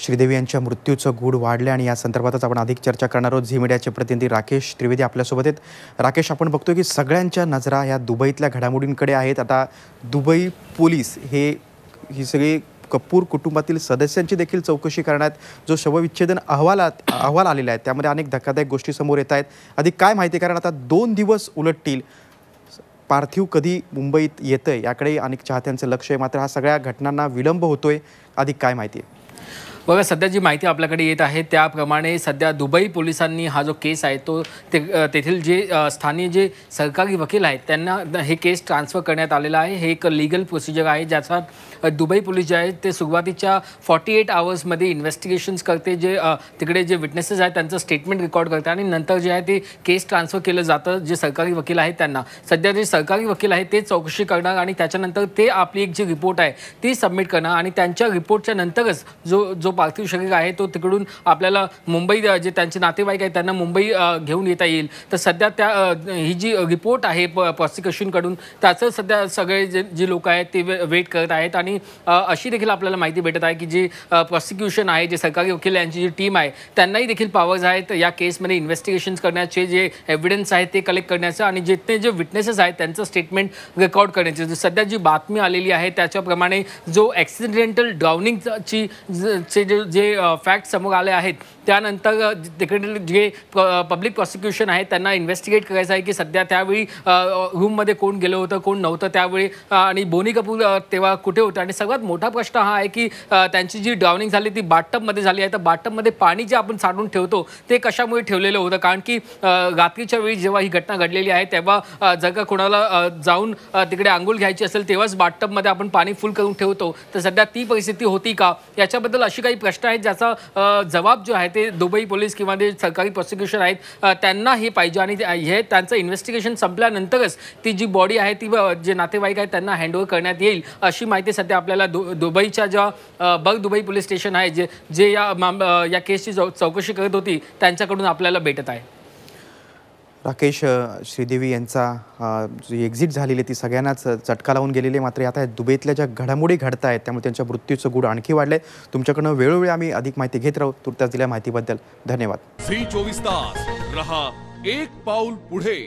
श्रीदेवी यांच्या मृत्यूचं गूढ वाढलं आणि या संदर्भातच आपण अधिक चर्चा करणार आहोत. झी मीडियाचे प्रतिनिधी राकेश त्रिवेदी आपल्यासोबत आहेत. राकेश आपण बघतोय की सगळ्यांच्या नजरा या दुबईतल्या घडामोडींकडे आहेत. आता दुबई पोलीस हे ही सगळी कपूर कुटुंबातील सदस्यांची देखील चौकशी करण्यात जो शवविच्छेदन अहवालात अहवाल आलेला आहे त्यामध्ये अनेक धक्कादायक गोष्टी समोर येत आहेत. अधिक काय माहिती आहे? कारण आता दोन दिवस उलटतील. पार्थिव कधी मुंबईत येतं याकडे अनेक चाहत्यांचं लक्ष आहे. मात्र हा सगळ्या घटनांना विलंब होतोय. अधिक काय माहिती आहे? बघा सध्या जी माहिती आपल्याकडे येत आहे त्याप्रमाणे सध्या दुबई पोलिसांनी हा जो केस आहे तो ते तेथील जे स्थानीय जे सरकारी वकील आहेत त्यांना हे केस ट्रान्सफर करण्यात आलेला आहे. हे एक लिगल प्रोसिजर आहे ज्याचा दुबई पोलीस जे आहेत ते सुरुवातीच्या फॉर्टी एट आवर्समध्ये इन्व्हेस्टिगेशन्स करते जे तिकडे जे विटनेसेस आहेत त्यांचं स्टेटमेंट रेकॉर्ड करते आणि नंतर जे आहे ते केस ट्रान्सफर केलं जातं जे सरकारी वकील आहेत त्यांना. सध्या जे सरकारी वकील आहेत ते चौकशी करणार आणि त्याच्यानंतर ते आपली एक जी रिपोर्ट आहे ती सबमिट करणार आणि त्यांच्या रिपोर्टच्या नंतरच जो जो पार्थिव शरीर आहे तो तिकडून आपल्याला मुंबई जे त्यांचे नातेवाईक आहेत त्यांना मुंबई घेऊन येता येईल. तर सध्या त्या ही जी रिपोर्ट आहे प्रॉसिक्युशनकडून त्याचं सध्या सगळे जे जे लोक आहेत ते वेट करत आहेत आणि अशी देखील आपल्याला माहिती भेटत आहे की जी प्रॉसिक्युशन आहे जे सरकारी वकील यांची जी टीम आहे त्यांनाही देखील पॉवर्स आहेत. या केसमध्ये इन्व्हेस्टिगेशन करण्याचे जे एव्हिडन्स आहेत ते कलेक्ट करण्याचं आणि जिथे जे विटनेसेस आहेत त्यांचं स्टेटमेंट रेकॉर्ड करण्याचे. सध्या जी बातमी आलेली आहे त्याच्याप्रमाणे जो ॲक्सिडेंटल ड्राउनिंगची चे जे जे फॅक्ट समोर आले आहेत त्यानंतर तिकडे जे पब्लिक प्रॉसिक्युशन आहे त्यांना इन्व्हेस्टिगेट करायचं आहे की सध्या त्यावेळी रूममध्ये कोण गेलं होतं कोण नव्हतं त्यावेळी आणि बोनी कपूर तेव्हा कुठे होतं? आणि सर्वात मोठा प्रश्न हा आहे की त्यांची जी ड्रावनिंग झाली ती बाटटबमध्ये झाली आहे. तर बाटटबमध्ये पाणी जे आपण साठवून ठेवतो ते कशामुळे ठेवलेलं होतं? कारण की रात्रीच्या वेळी जेव्हा ही घटना घडलेली आहे तेव्हा जर का कोणाला जाऊन तिकडे आंघोळ घ्यायची असेल तेव्हाच बाटटबमध्ये आपण पाणी फुल करून ठेवतो. तर सध्या ती परिस्थिती होती का? याच्याबद्दल अशी काही प्रश्न आहेत ज्याचा जबाब जो आहे ते दुबई पोलीस किंवा जे सरकारी प्रॉसिक्युशन आहेत त्यांना हे पाहिजे आणि हे त्यांचं इन्व्हेस्टिगेशन संपल्यानंतरच ती जी बॉडी आहे ती जे नातेवाईक आहेत त्यांना हँडओव्हर करण्यात येईल अशी माहिती सध्या आपल्याला दु दुबईच्या ज्या बग दुबई पोलीस स्टेशन आहे जे जे या या केसची चौ चौकशी करत होती त्यांच्याकडून आपल्याला भेटत आहे. राकेश श्रीदेवी यांचा जी एक्झिट झालेली आहे ती सगळ्यांनाच चटका लावून गेलेली आहे. मात्र आता दुबईतल्या ज्या घडामोडी घडत आहेत त्यामुळे त्यांच्या मृत्यूचं गुढ आणखी वाढलंय. तुमच्याकडनं वेळोवेळी आम्ही अधिक माहिती घेत राहू. तुर्तास दिल्या माहितीबद्दल धन्यवाद. झी चोवीस तास रहा एक पाऊल पुढे.